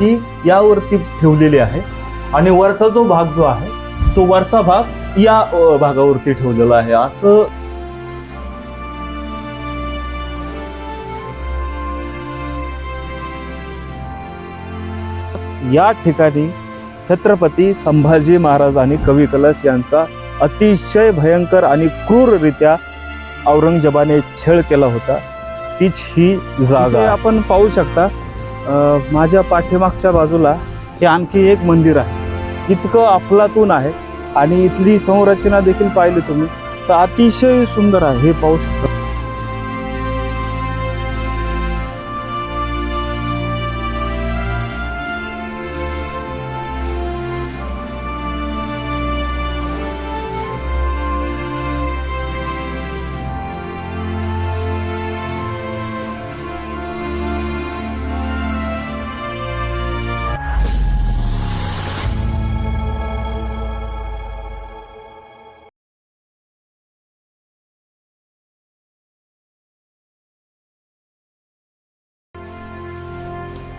ती यावरती ठेवलेली आहे. आणि वरचा जो भाग जो आहे तो वरचा भाग या भागावरती ठेवलेला आहे. असं या ठिकाणी छत्रपती संभाजी महाराज आणि कवी कलश यांचा अतिशय भयंकर आणि क्रूररित्या औरंगजेबाने छळ केला होता. तीच ही जागा. आपण पाहू शकता माझ्या पाठीमागच्या बाजूला हे आणखी एक मंदिर आहे. इतकं अफलातून आहे आणि इथली संरचना देखील पाहिली तुम्ही. तर अतिशय सुंदर आहे हे पाहू शकता.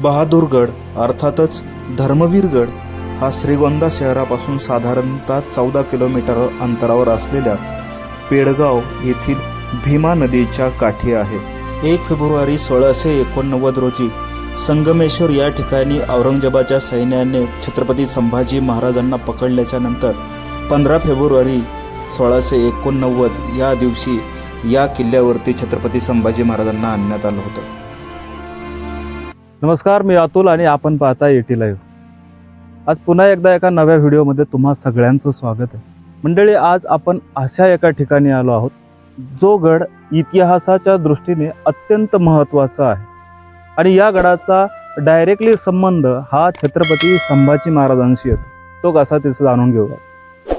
बहादूरगड अर्थातच धर्मवीरगड हा श्रीगोंदा शहरापासून साधारणतः चौदा किलोमीटर अंतरावर असलेल्या पेडगाव येथील भीमा नदीच्या काठी आहे. एक फेब्रुवारी सोळाशे एकोणनव्वद रोजी संगमेश्वर या ठिकाणी औरंगजेबाच्या सैन्याने छत्रपती संभाजी महाराजांना पकडल्याच्या नंतर पंधरा फेब्रुवारी सोळाशे एकोणनव्वद या दिवशी या किल्ल्यावरती छत्रपती संभाजी महाराजांना आणण्यात आलं होतं. नमस्कार मी अतुल आणि आपण पाहता एटी लाईव्ह आज पुन्हा एकदा एका नव्या व्हिडिओमध्ये तुम्हा सगळ्यांचं स्वागत आहे. मंडळी आज आपण अशा एका ठिकाणी आलो आहोत जो गड इतिहासाच्या दृष्टीने अत्यंत महत्त्वाचा आहे. आणि या गडाचा डायरेक्टली संबंध हा छत्रपती संभाजी महाराजांशी येतो. तो कसा तिचं जाणून घेऊया.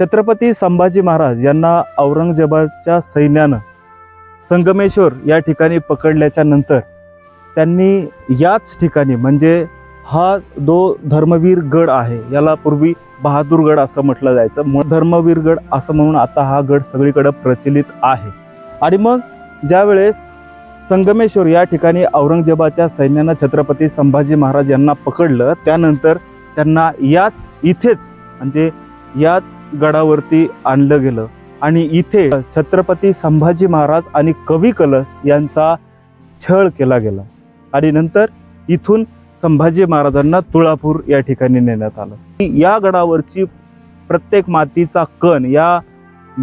छत्रपती संभाजी महाराज यांना औरंगजेबाच्या सैन्यानं संगमेश्वर या ठिकाणी पकडल्याच्या नंतर त्यांनी याच ठिकाणी म्हणजे हा जो धर्मवीर गड आहे याला पूर्वी बहादूरगड असं म्हटलं जायचं. मग धर्मवीर गड असं म्हणून आता हा गड सगळीकडे प्रचलित आहे. आणि मग ज्यावेळेस संगमेश्वर या ठिकाणी औरंगजेबाच्या सैन्यानं छत्रपती संभाजी महाराज यांना पकडलं त्यानंतर त्यांना याच इथेच म्हणजे याच गडावरती आणलं गेलं. आणि इथे छत्रपती संभाजी महाराज आणि कवी कलश यांचा छळ केला गेला. आणि नंतर इथून संभाजी महाराजांना तुळापूर या ठिकाणी नेण्यात आलं. या गडावरची प्रत्येक मातीचा कण या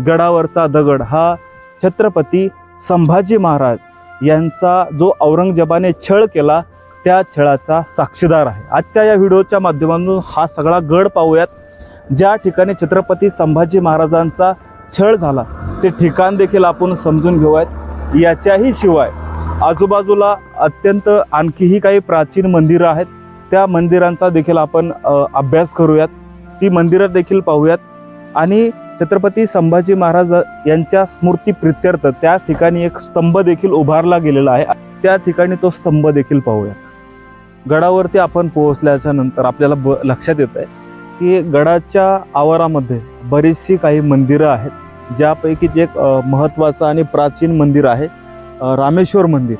गडावरचा दगड हा छत्रपती संभाजी महाराज यांचा जो औरंगजेबाने छळ केला त्या छळाचा साक्षीदार आहे. आजच्या या व्हिडिओच्या माध्यमातून हा सगळा गड पाहूयात. ज्या ठिकाणी छत्रपती संभाजी महाराजांचा छळ झाला ते ठिकाण देखील आपण समजून घेऊयात. याच्याही शिवाय आजूबाजूला अत्यंत आणखीही काही प्राचीन मंदिरं आहेत. त्या मंदिरांचा देखील आपण अभ्यास करूयात. ती मंदिरं देखील पाहूयात. आणि छत्रपती संभाजी महाराज यांच्या स्मृती प्रित्यर्थ त्या ठिकाणी एक स्तंभ देखील उभारला गेलेला आहे. त्या ठिकाणी तो स्तंभ देखील पाहूया गडावरती आपण पोहोचल्याच्या नंतर आपल्याला ब लक्षात येत आहे की गडाच्या आवारामध्ये बरीचशी काही मंदिरं आहेत. ज्यापैकीच एक महत्त्वाचं आणि प्राचीन मंदिर आहे. रामेश्वर मंदिर.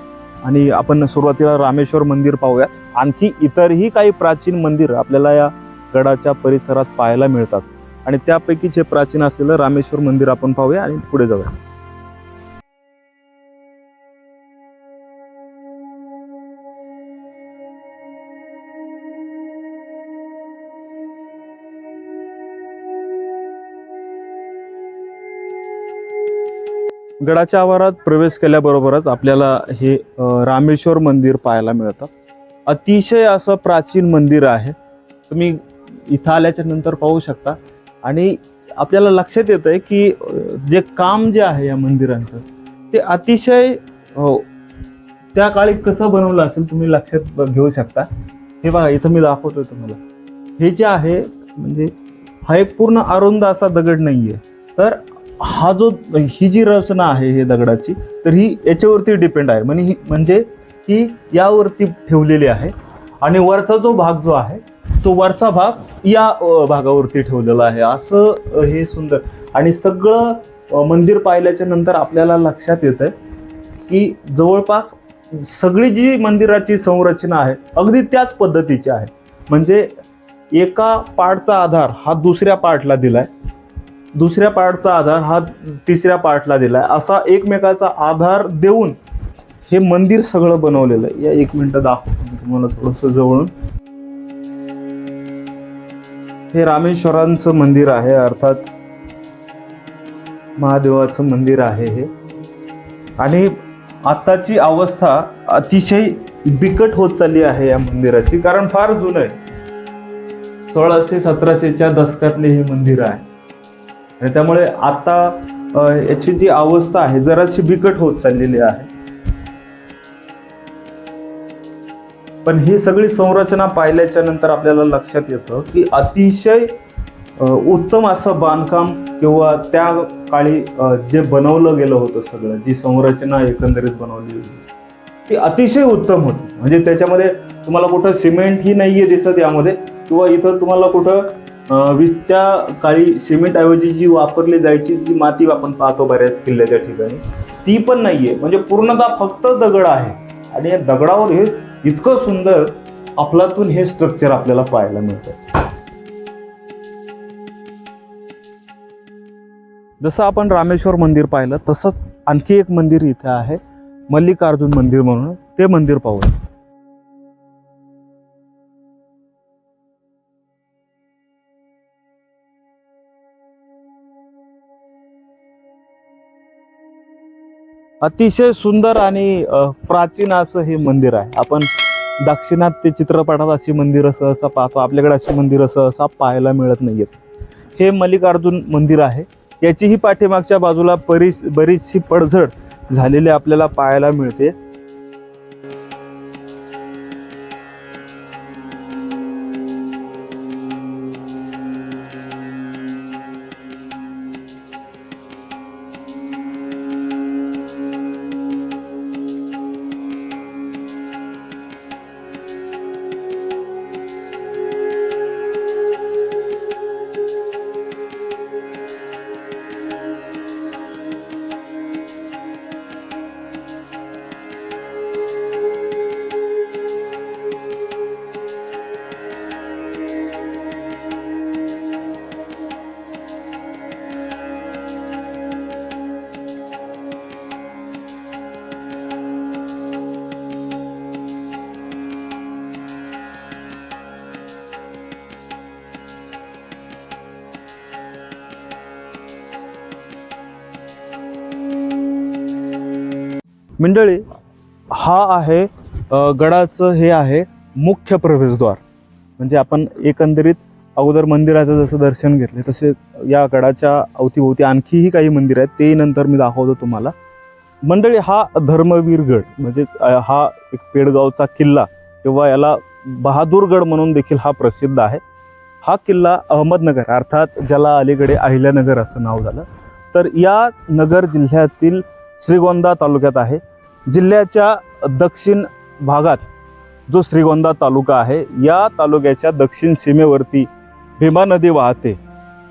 आणि आपण सुरुवातीला रामेश्वर मंदिर पाहूयात आणखी इतरही काही प्राचीन मंदिर आपल्याला या गडाच्या परिसरात पाहायला मिळतात. आणि त्यापैकीच हे प्राचीन असलेलं रामेश्वर मंदिर आपण पाहूया आणि पुढे जाऊया. गडाच्या आवारात प्रवेश केल्याबरोबरच आपल्याला हे रामेश्वर मंदिर पाहायला मिळतं. अतिशय असं प्राचीन मंदिर आहे. तुम्ही इथं आल्याच्यानंतर पाहू शकता. आणि आपल्याला लक्षात येतं आहे की जे काम जे आहे या मंदिरांचं ते अतिशय हो त्या काळी कसं बनवलं असेल तुम्ही लक्षात ब- घेऊ शकता. हे बघा इथं मी दाखवतो तुम्हाला. हे जे आहे म्हणजे हा एक पूर्ण अरुंद असा दगड नाही आहे तर हा जो ही जी रचना आहे हे दगडाची तर ही याच्यावरती डिपेंड आहे. म्हणजे ही म्हणजे ही यावरती ठेवलेली आहे. आणि वरचा जो भाग जो आहे तो वरचा भाग या भागावरती ठेवलेला आहे. असं हे सुंदर. आणि सगळं मंदिर पाहिल्याच्या नंतर आपल्याला लक्षात येतं आहे की जवळपास सगळी जी मंदिराची संरचना आहे अगदी त्याच पद्धतीची आहे. म्हणजे एका पार्टचा आधार हा दुसऱ्या पार्टला दिलाय. दुसऱ्या पार्टचा आधार हा तिसऱ्या पार्टला दिलाय. असा एकमेकाचा आधार देऊन हे मंदिर सगळं बनवलेलं आहे. या एक मिनटं दाखवतो तुम्हाला थोडंसं जवळून. हे रामेश्वरांचं मंदिर आहे अर्थात महादेवाचं मंदिर आहे हे. आणि आत्ताची अवस्था अतिशय बिकट होत चालली आहे या मंदिराची कारण फार जुनं आहे. सोळाशे सतराशेच्या दशकातले हे मंदिर आहे. आणि त्यामुळे आता याची जी अवस्था आहे जराशी बिकट होत चाललेली आहे. पण ही सगळी संरचना पाहिल्याच्या नंतर आपल्याला लक्षात येतं की अतिशय उत्तम असं बांधकाम किंवा त्या काळी जे बनवलं गेलं होतं सगळं जी संरचना एकंदरीत बनवली होती ती अतिशय उत्तम होती. म्हणजे त्याच्यामध्ये तुम्हाला कुठं सिमेंट ही नाहीये दिसत यामध्ये किंवा इथं तुम्हाला कुठं वीज वीस त्या काळी सिमेंट ऐवजी जी वापरली जायची जी माती आपण पाहतो बऱ्याच किल्ल्याच्या ठिकाणी ती पण नाहीये. म्हणजे पूर्णतः फक्त दगड आहे. आणि या दगडावर हे इतकं सुंदर अफलातून हे स्ट्रक्चर आपल्याला पाहायला मिळतं. जसं आपण रामेश्वर मंदिर पाहिलं तसंच आणखी एक मंदिर इथे आहे मल्लिकार्जुन मंदिर म्हणून ते मंदिर पाहूया. अतिशय सुंदर आणि प्राचीन असं हे मंदिर आहे. आपण दाक्षिणात्य चित्रपटात अशी मंदिरं सहसा पाहतो. आपल्याकडे अशी मंदिरं सहसा पाहायला मिळत नाहीयेत. हे मल्लिकार्जुन मंदिर आहे. याचीही पाठीमागच्या बाजूला बरीच बरीचशी पडझड झालेली आपल्याला पाहायला मिळते. मंडळी हा आहे गडाचं हे आहे मुख्य प्रवेशद्वार. म्हणजे आपण एकंदरीत अगोदर मंदिराचं जसं दर्शन घेतले तसे या गडाच्या अवतीभोवती आणखीही काही मंदिर आहेत ते नंतर मी दाखवतो तुम्हाला. मंडळी हा धर्मवीर गड म्हणजे हा एक पेडगावचा किल्ला किंवा याला बहादूरगड म्हणून देखील हा प्रसिद्ध आहे. हा किल्ला अहमदनगर अर्थात ज्याला अलीकडे अहिल्यानगर असं नाव झालं. तर याच नगर जिल्ह्यातील श्रीगोंदा तालुक्यात आहे. जिल्ह्याच्या दक्षिण भागात जो श्रीगोंदा तालुका आहे या तालुक्याच्या दक्षिण सीमेवरती भीमा नदी वाहते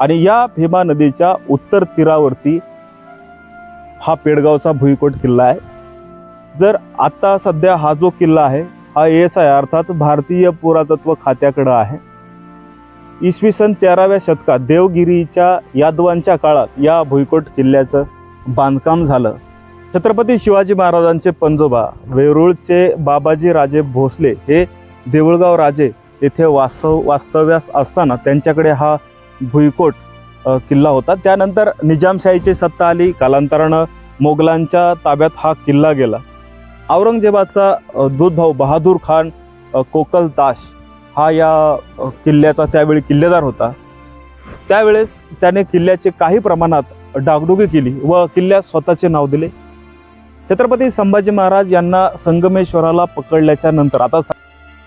आणि या भीमा नदीच्या उत्तर तीरावरती हा पेडगावचा भुईकोट किल्ला आहे. जर आत्ता सध्या हा जो किल्ला आहे हा एस आय अर्थात भारतीय पुरातत्व खात्याकडं आहे. इसवी सन तेराव्या शतकात देवगिरीच्या यादवांच्या काळात या भुईकोट किल्ल्याचं बांधकाम झालं. छत्रपती शिवाजी महाराजांचे पंजोबा वेरूळचे बाबाजी राजे भोसले हे देऊळगाव राजे येथे वास्तव वास्तव्यास असताना त्यांच्याकडे हा भुईकोट किल्ला होता. त्यानंतर निजामशाहीची सत्ता आली कालांतरानं मोगलांच्या ताब्यात हा किल्ला गेला. औरंगजेबाचा दूधभाऊ बहादूर खान कोकल ताश हा या किल्ल्याचा त्यावेळी किल्लेदार होता. त्यावेळेस त्याने किल्ल्याचे काही प्रमाणात डागडुगी केली व किल्ल्यात स्वतःचे नाव दिले. छत्रपती संभाजी महाराज यांना संगमेश्वराला पकडल्याच्या नंतर आता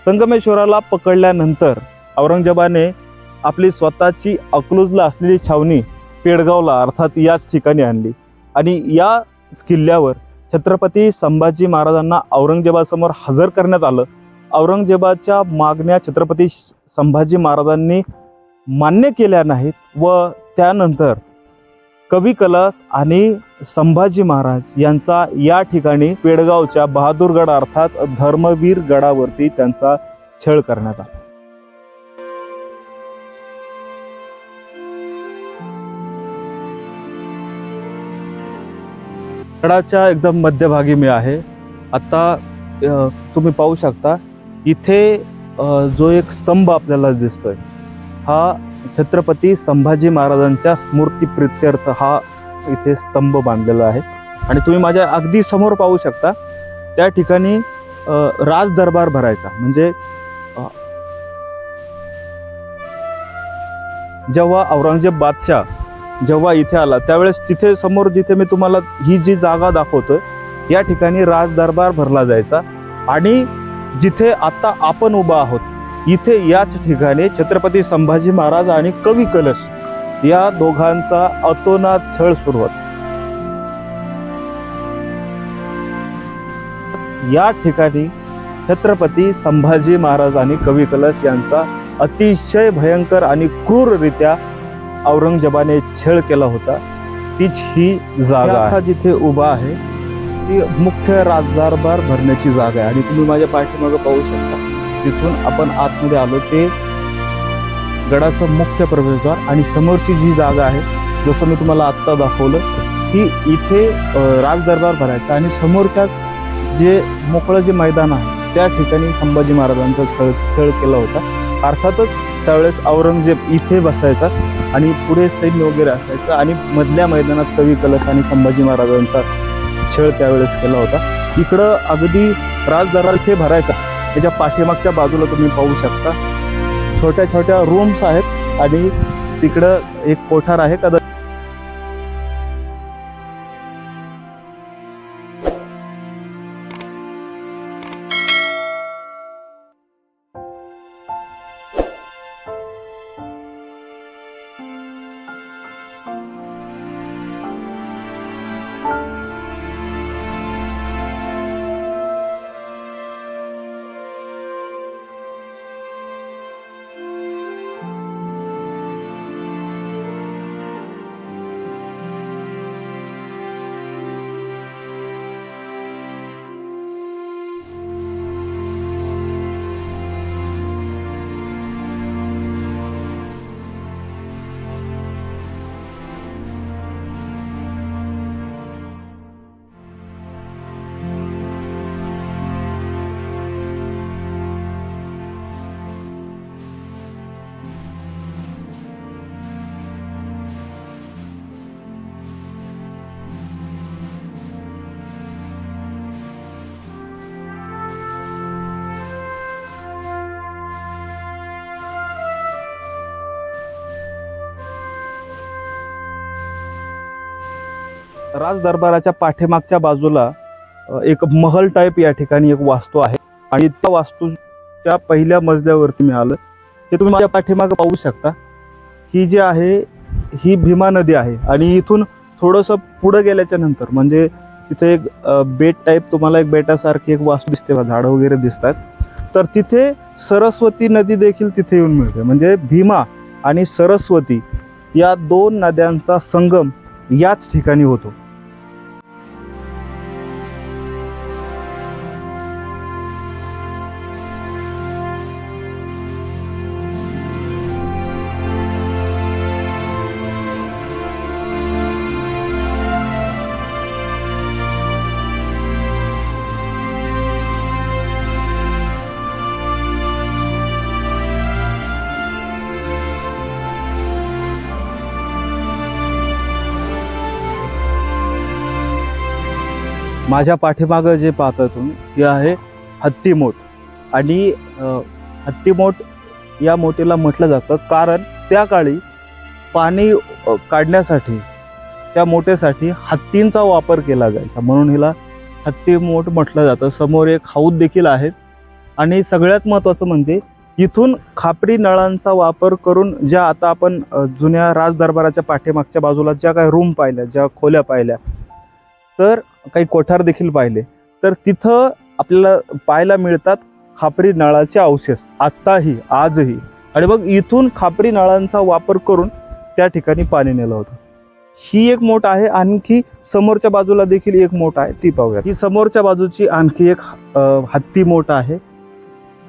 संगमेश्वराला पकडल्यानंतर औरंगजेबाने आपली स्वतःची अकलूजला असलेली छावणी पेडगावला अर्थात याच ठिकाणी आणली. आणि या किल्ल्यावर छत्रपती संभाजी महाराजांना औरंगजेबासमोर हजर करण्यात आलं. औरंगजेबाच्या मागण्या छत्रपती संभाजी महाराजांनी मान्य केल्या नाहीत व त्यानंतर कवी कलश आणि संभाजी महाराज यांचा या ठिकाणी पेडगावच्या बहादूरगड अर्थात धर्मवीर गडावरती त्यांचा छळ करण्यात आला. गडाच्या एकदम मध्यभागी मी आहे. आता तुम्ही पाहू शकता इथे जो एक स्तंभ आपल्याला दिसतोय हा छत्रपती संभाजी महाराजांच्या स्मृती प्रित्यर्थ हा इथे स्तंभ बांधलेला आहे. आणि तुम्ही माझ्या अगदी समोर पाहू शकता त्या ठिकाणी राज दरबार भरायचा. म्हणजे जेव्हा औरंगजेब बादशाह जेव्हा इथे आला त्यावेळेस तिथे समोर जिथे मी तुम्हाला ही जी जागा दाखवतोय या ठिकाणी राज दरबार भरला जायचा. आणि जिथे आता आपण उभा आहोत इथे याच ठिकाणी छत्रपती संभाजी महाराज आणि कवी कलश या दोघांचा अतोनात छळ सुरू होता. या ठिकाणी छत्रपती संभाजी महाराज आणि कवी कलश यांचा अतिशय भयंकर आणि क्रूररित्या औरंगजेबाने छळ केला होता. तीच ही जागा. जिथे उभा आहे ती मुख्य राजदरबार भरण्याची जागा आहे. आणि तुम्ही माझ्या पाठीमागे पाहू शकता. तिथून आपण आतमध्ये आलो ते गडाचं मुख्य प्रवेशद्वार आणि समोरची जी जागा आहे जसं मी तुम्हाला आत्ता दाखवलं की इथे राज राजदरबार भरायचा आणि समोरच्या जे मोकळं जे मैदान आहे त्या ठिकाणी संभाजी महाराजांचा छळ छळ केला होता. अर्थातच त्यावेळेस औरंगजेब इथे बसायचा आणि पुढे सैन्य वगैरे असायचं आणि मधल्या मैदानात कवी कलश आणि संभाजी महाराजांचा छळ त्यावेळेस केला होता. इकडं अगदी राजदरबार इथे भरायचा. त्याच्या पाठीमागच्या बाजूला तुम्ही पाहू शकता. छोट्या छोट्या रूम्स आहेत आणि तिकडं एक कोठार आहे कदा राजदरबाराच्या पाठीमागच्या बाजूला एक महल टाईप या ठिकाणी एक वास्तू आहे. आणि त्या वास्तूच्या पहिल्या मजल्यावरती मी आलं हे तुम्ही माझ्या पाठीमागं पाहू शकता. ही जी आहे ही भीमा नदी आहे. आणि इथून थोडंसं पुढं गेल्याच्यानंतर म्हणजे तिथे एक बेट टाईप तुम्हाला एक बेटासारखी एक वास्तू दिसते झाडं वगैरे दिसतात. तर तिथे सरस्वती नदी देखील तिथे येऊन मिळते. म्हणजे भीमा आणि सरस्वती या दोन नद्यांचा संगम याच ठिकाणी होतो. माझ्या पाठीमागं जे पाहता तुम्ही ते आहे हत्तीमोठ आणि हत्तीमोठ या मोठीला म्हटलं जातं कारण त्या काळी पाणी काढण्यासाठी त्या मोठेसाठी हत्तींचा वापर केला जायचा. म्हणून हिला हत्तीमोठ म्हटलं जातं. समोर एक हौद देखील आहे. आणि सगळ्यात महत्त्वाचं म्हणजे इथून खापरी नळांचा वापर करून ज्या आता आपण जुन्या राजदरबाराच्या पाठीमागच्या बाजूला ज्या काही रूम पाहिल्या ज्या खोल्या पाहिल्या तर काही कोठार देखील पाहिले. तर तिथं आपल्याला पाहायला मिळतात खापरी नळाचे अवशेष. आत्ताही आजही. आणि मग इथून खापरी नळांचा वापर करून त्या ठिकाणी पाणी नेलं होतं. ही एक मोठ आहे. आणखी समोरच्या बाजूला देखील एक मोठ आहे. ती पाहूया ही समोरच्या बाजूची आणखी एक हत्ती मोठ आहे.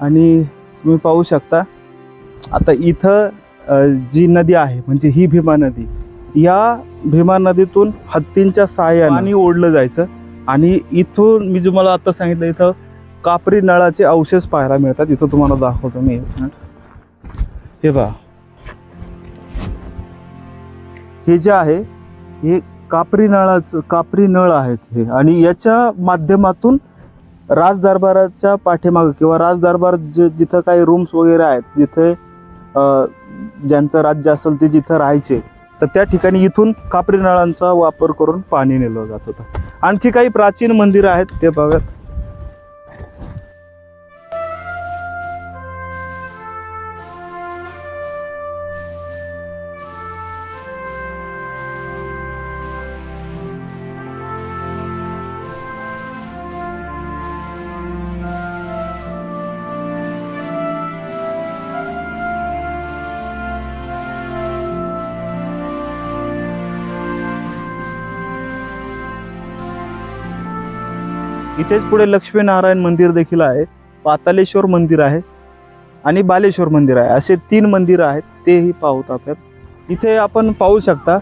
आणि तुम्ही पाहू शकता आता इथं जी नदी आहे म्हणजे ही भीमा नदी या भीमा नदीतून हत्तींच्या सहाय्याने पाणी ओढलं जायचं. आणि इथून मी तुम्हाला आता सांगितलं इथं कापरी नळाचे अवशेष पाहायला मिळतात. इथं तुम्हाला दाखवतो मी. हे पहा. हे जे आहे हे कापरी नळाचं कापरी नळ आहेत हे. आणि याच्या माध्यमातून राजदरबाराच्या पाठीमागं किंवा राजदरबार जे जिथं काही रूम्स वगैरे आहेत जिथे ज्यांचं राज्य असेल ते जिथं राहायचे तर त्या ठिकाणी इथून कापरी नळांचा वापर करून पाणी नेलं जात होतं. आणखी काही प्राचीन मंदिरं आहेत ते बघत इथेच पुढे लक्ष्मीनारायण मंदिर देखील आहे. पातालेश्वर मंदिर आहे आणि बालेश्वर मंदिर आहे. असे तीन मंदिरं आहेत तेही पाहूत आपण इथे आपण पाहू शकता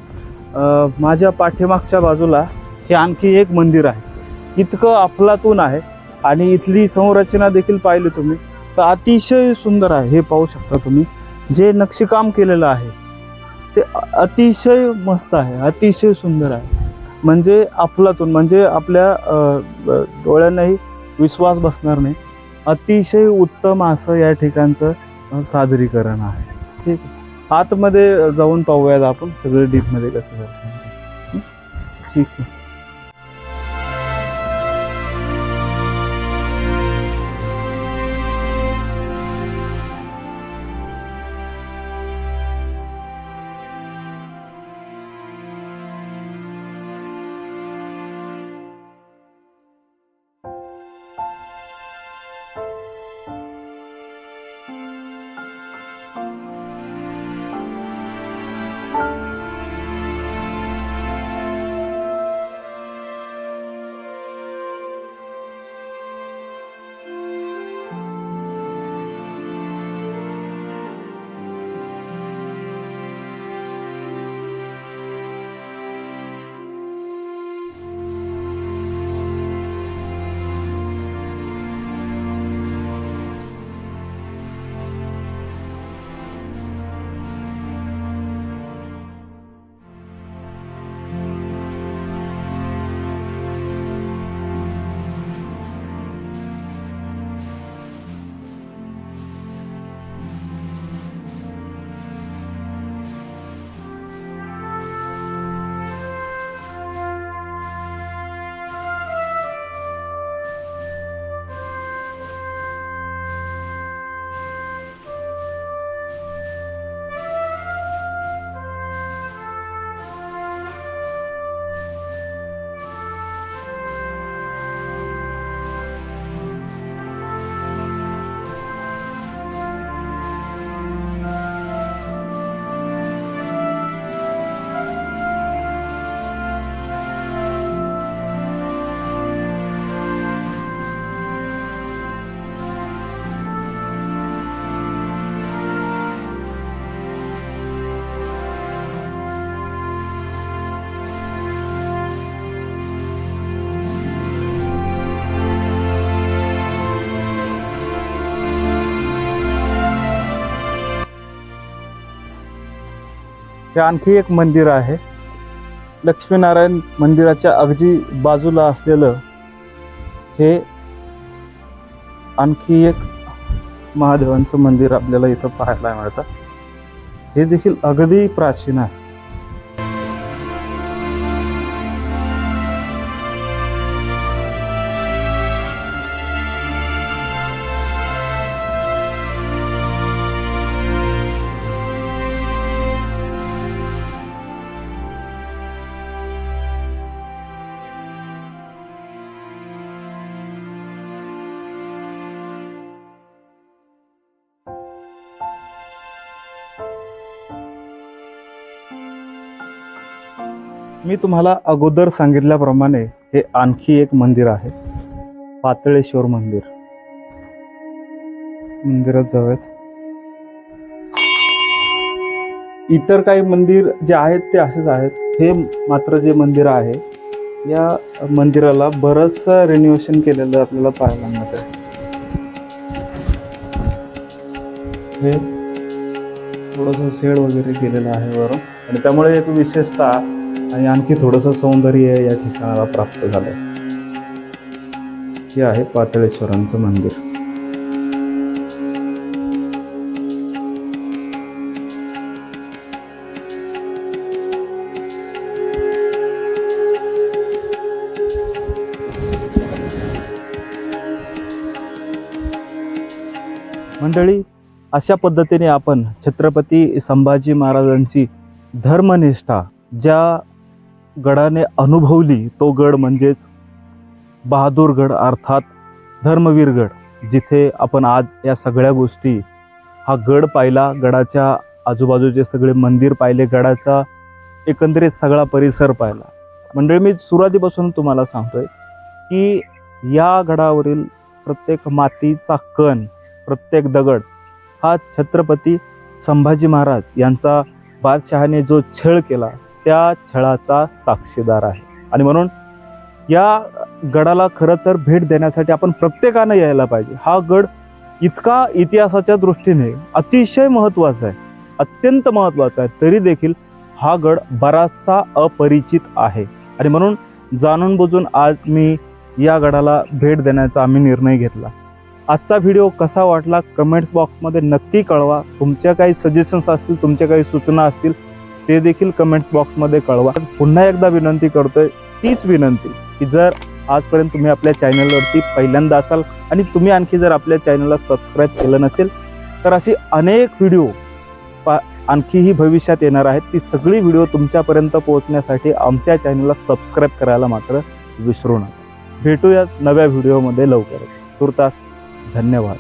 माझ्या पाठीमागच्या बाजूला हे आणखी एक मंदिर आहे. इतकं अफलातून आहे आणि इथली संरचना देखील पाहिली तुम्ही. तर अतिशय सुंदर आहे हे पाहू शकता तुम्ही. जे नक्षीकाम केलेलं आहे ते अतिशय मस्त आहे अतिशय सुंदर आहे. म्हणजे आपलातून म्हणजे आपल्या डोळ्यांनाही विश्वास बसणार नाही. अतिशय उत्तम असं या ठिकाणचं सादरीकरण आहे. ठीक आतमध्ये जाऊन पाहूयात आपण सगळे डीपमध्ये कसं ठीक आहे. हे आणखी एक मंदिर आहे. लक्ष्मीनारायण मंदिराच्या अगदी बाजूला असलेलं हे आणखी एक महादेवांचं मंदिर आपल्याला इथं पाहायला मिळतं. हे देखील अगदी प्राचीन आहे. मी तुम्हाला अगोदर सांगितल्याप्रमाणे हे आणखी एक मंदिर आहे. पातळेश्वर मंदिर. मंदिरात जाऊयात. इतर काही मंदिर जे आहेत ते असेच आहेत. हे मात्र जे मंदिर आहे या मंदिराला बरंचसं रिन्युएशन केलेलं आपल्याला पाहायला मिळतं हे थोडंसं शेड वगैरे केलेलं आहे वरून. आणि त्यामुळे एक विशेषतः आणि आणखी थोडंसं सौंदर्य या ठिकाणाला प्राप्त झालं हे आहे पातळेश्वरांचं मंदिर. मंडळी अशा पद्धतीने आपण छत्रपती संभाजी महाराजांची धर्मनिष्ठा ज्या गडाने अनुभवली तो गड म्हणजेच बहादूरगड अर्थात धर्मवीरगड जिथे आपण आज या सगळ्या गोष्टी हा गड पाहिला गडाच्या आजूबाजूचे सगळे मंदिर पाहिले गडाचा एकंदरीत सगळा परिसर पाहिला. मंडळी मी सुरुवातीपासून तुम्हाला सांगतोय की या गडावरील प्रत्येक मातीचा कण प्रत्येक दगड हा छत्रपती संभाजी महाराज यांचा बादशहाने जो छळ केला त्या छळाचा साक्षीदार आहे. आणि म्हणून या गडाला खरं तर भेट देण्यासाठी आपण प्रत्येकानं यायला पाहिजे. हा गड इतका इतिहासाच्या दृष्टीने अतिशय महत्त्वाचा आहे. अत्यंत महत्त्वाचा आहे. तरी देखील हा गड बराचसा अपरिचित आहे. आणि म्हणून जाणून बुजून आज मी या गडाला भेट देण्याचा आम्ही निर्णय घेतला. आजचा व्हिडिओ कसा वाटला? कमेंट्स बॉक्समध्ये नक्की कळवा. तुमच्या काही सजेशन्स असतील तुमच्या काही सूचना असतील ते देखील कमेंट्स बॉक्समध्ये कळवा. पुन्हा एकदा विनंती करतोय तीच विनंती की जर आजपर्यंत तुम्ही आपल्या चॅनलवरती पहिल्यांदा असाल आणि तुम्ही आणखी जर आपल्या चॅनलला सबस्क्राईब केलं नसेल तर अशी अनेक व्हिडिओ पा आणखीही भविष्यात येणार आहेत. ती सगळी व्हिडिओ तुमच्यापर्यंत पोहोचण्यासाठी आमच्या चॅनलला सबस्क्राईब करायला मात्र विसरू नका. भेटूयात नव्या व्हिडिओमध्ये लवकरच. तुर्तास धन्यवाद.